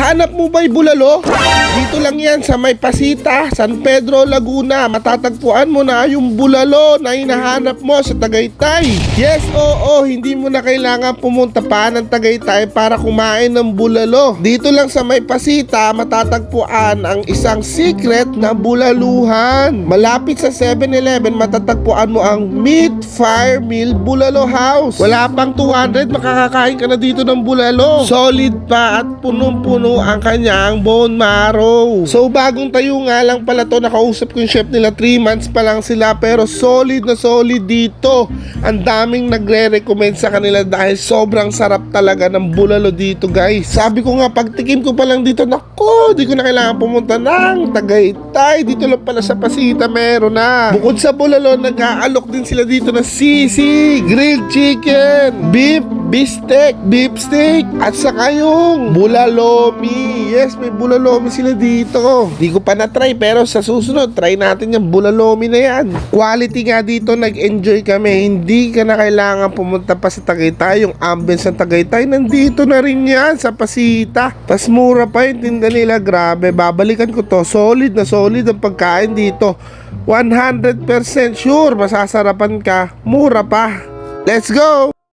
Hanap mo ba'y bulalo? Dito lang yan sa may Pasita, San Pedro, Laguna. Matatagpuan mo na yung bulalo na hinahanap mo sa Tagaytay. Yes, oo, hindi mo na kailangan pumunta pa ng Tagaytay para kumain ng bulalo. Dito lang sa may Pasita, matatagpuan ang isang secret na bulaluhan. Malapit sa 7-Eleven, matatagpuan mo ang Meat Fire Mill Bulalo House. Wala pang 200, makakakain ka na dito ng bulalo. Solid pa at punong-puno ang kanyang bone marrow. So bagong tayo nga lang pala to, nakausap ko yung chef nila 3 months pa lang sila pero solid na solid dito. Ang daming nagre-recommend sa kanila dahil sobrang sarap talaga ng bulalo dito guys. Sabi ko nga pagtikim ko pa lang dito, nako, di ko na kailangan pumunta ng Tagaytay. Dito lang pala sa Pasita meron na. Bukod sa bulalo, nag-aalok din sila dito ng sisi, grilled chicken, beef, beefsteak, beef steak, at saka yung bulalomi. Yes, may bulalomi sila dito. Di ko pa na-try pero sa susunod, try natin yung bulalomi na yan. Quality nga dito, nag-enjoy kami. Hindi ka na kailangan pumunta pa sa Tagaytay. Yung ambience ng Tagaytay, nandito na rin yan sa Pasita. Tas mura pa yung tinda nila. Grabe, babalikan ko to. Solid na solid ang pagkain dito. 100% sure, masasarapan ka. Mura pa. Let's go!